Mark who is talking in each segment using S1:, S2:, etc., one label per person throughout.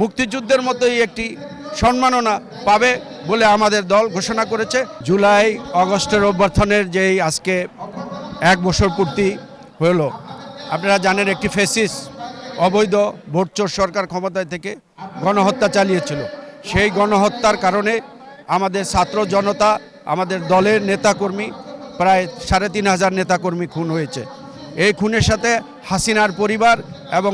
S1: মুক্তিযুদ্ধের মতোই একটি সম্মাননা পাবে বলে আমাদের দল ঘোষণা করেছে। জুলাই অগস্টের অভ্যর্থনের যেই আজকে এক বছর পূর্তি হলো, আপনারা জানেন একটি ফেসিস, অবৈধ ভোটচোর সরকার ক্ষমতায় থেকে গণহত্যা চালিয়েছিল। সেই গণহত্যার কারণে আমাদের ছাত্র জনতা, আমাদের দলের নেতাকর্মী, প্রায় সাড়ে তিন হাজার নেতাকর্মী খুন হয়েছে। এই খুনের সাথে হাসিনার পরিবার এবং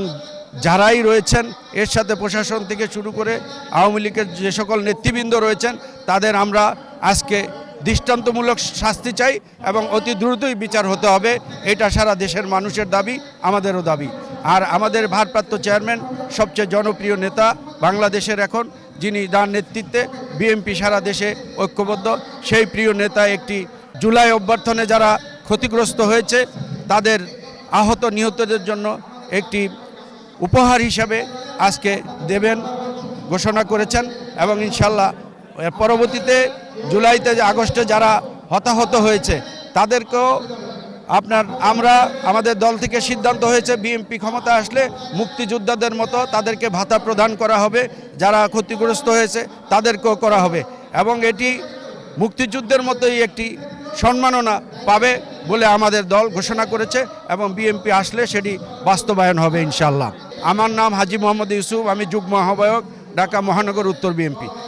S1: যারাই রয়েছেন, এর সাথে প্রশাসন থেকে শুরু করে আওয়ামী লীগের যে সকল নেতৃবৃন্দ রয়েছেন, তাদের আমরা আজকে দৃষ্টান্তমূলক শাস্তি চাই এবং অতি দ্রুতই বিচার হতে হবে। এটা সারা দেশের মানুষের দাবি, আমাদেরও দাবি। আর আমাদের ভারপ্রাপ্ত চেয়ারম্যান, সবচেয়ে জনপ্রিয় নেতা বাংলাদেশের এখন, যিনি যার নেতৃত্বে বিএনপি সারা দেশে ঐক্যবদ্ধ, সেই প্রিয় নেতা একটি জুলাই অভ্যর্থনে যারা ক্ষতিগ্রস্ত হয়েছে, তাদের আহত নিহতদের জন্য একটি উপহার হিসাবে আজকে দেবেন, ঘোষণা করেছেন এবং ইনশাল্লাহ পরবর্তীতে জুলাইতে আগস্টে যারা হতাহত হয়েছে, তাদেরকেও আপনার আমরা, আমাদের দল থেকে সিদ্ধান্ত হয়েছে, বিএনপি ক্ষমতা আসলে মুক্তিযোদ্ধাদের মতো তাদেরকে ভাতা প্রদান করা হবে, যারা ক্ষতিগ্রস্ত হয়েছে তাদেরকেও করা হবে এবং এটি মুক্তিযুদ্ধের মতোই একটি সম্মাননা পাবে বলে আমাদের দল ঘোষণা করেছে এবং বিএনপি আসলে সেটি বাস্তবায়ন হবে ইনশাল্লাহ। আমার নাম হাজি মোহাম্মদ ইউসুফ আমি যুগ্ম আহ্বায়ক ঢাকা মহানগর উত্তর বিএনপি।